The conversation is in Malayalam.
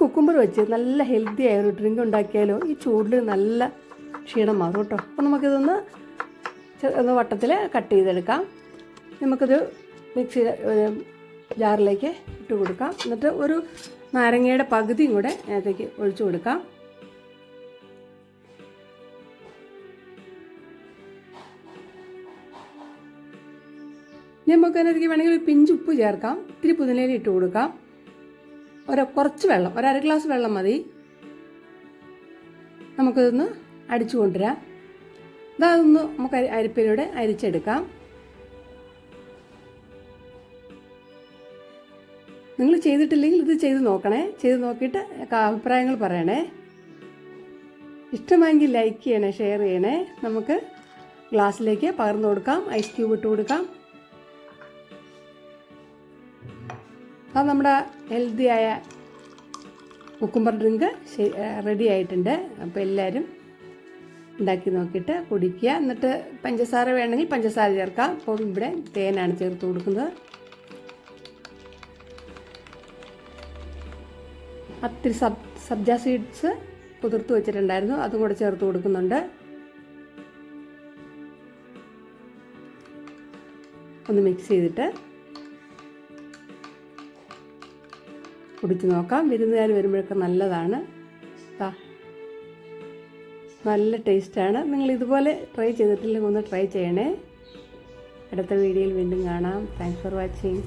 കുക്കുംബർ വെച്ച് നല്ല ഹെൽത്തി ആയ ഒരു ഡ്രിങ്ക് ഉണ്ടാക്കിയാലോ? ഈ ചൂടിൽ നല്ല ക്ഷീണം മാറും കേട്ടോ. അപ്പോൾ നമുക്കിതൊന്ന് ഒന്ന് വട്ടത്തിൽ കട്ട് ചെയ്തെടുക്കാം. നമുക്കിത് മിക്സി ജാറിലേക്ക് ഇട്ട് കൊടുക്കാം. എന്നിട്ട് ഒരു നാരങ്ങയുടെ പകുതിയും കൂടെ അതിനകത്തേക്ക് ഒഴിച്ചു കൊടുക്കാം. നമുക്ക് അതിനകത്തേക്ക് വേണമെങ്കിൽ ഒരു പിഞ്ച് ഉപ്പ് ചേർക്കാം. ഇത്തിരി പുതിനയില ഇട്ട് കൊടുക്കാം. ഒരു കുറച്ച് വെള്ളം ഒരു അര ഗ്ലാസ് വെള്ളം മതി. നമുക്കിതൊന്ന് അടിച്ചു കൊണ്ടുവരാം. ഇതൊന്ന് നമുക്ക് അരിപ്പിലൂടെ അരിച്ചെടുക്കാം. നിങ്ങൾ ചെയ്തിട്ടില്ലെങ്കിൽ ഇത് ചെയ്ത് നോക്കണേ. ചെയ്ത് നോക്കിയിട്ട് അഭിപ്രായങ്ങൾ പറയണേ. ഇഷ്ടമായെങ്കിൽ ലൈക്ക് ചെയ്യണേ ഷെയർ ചെയ്യണേ. നമുക്ക് ഗ്ലാസ്സിലേക്ക് പകർന്നു കൊടുക്കാം ഐസ് ക്യൂബ് ഇട്ട് കൊടുക്കാം. അത് നമ്മുടെ ഹെൽത്തിയായ കുക്കുംബർ ഡ്രിങ്ക് റെഡി ആയിട്ടുണ്ട്. അപ്പോൾ എല്ലാവരും ഉണ്ടാക്കി നോക്കിയിട്ട് കുടിക്കുക. എന്നിട്ട് പഞ്ചസാര വേണമെങ്കിൽ പഞ്ചസാര ചേർക്കാം. അപ്പോൾ ഇവിടെ തേനാണ് ചേർത്ത് കൊടുക്കുന്നത്. അത്തിരി സബ് സബ്ജ സീഡ്സ് കുതിർത്ത് വെച്ചിട്ടുണ്ടായിരുന്നു. അതും കൂടെ ചേർത്ത് കൊടുക്കുന്നുണ്ട്. ഒന്ന് മിക്സ് ചെയ്തിട്ട് കുടിച്ച് നോക്കാം. വിരുന്നുകാർ വരുമ്പോഴൊക്കെ നല്ലതാണ്. നല്ല ടേസ്റ്റാണ്. നിങ്ങൾ ഇതുപോലെ ട്രൈ ചെയ്തിട്ടില്ലെങ്കിൽ ഒന്ന് ട്രൈ ചെയ്യണേ. അടുത്ത വീഡിയോയിൽ വീണ്ടും കാണാം. Thanks for watching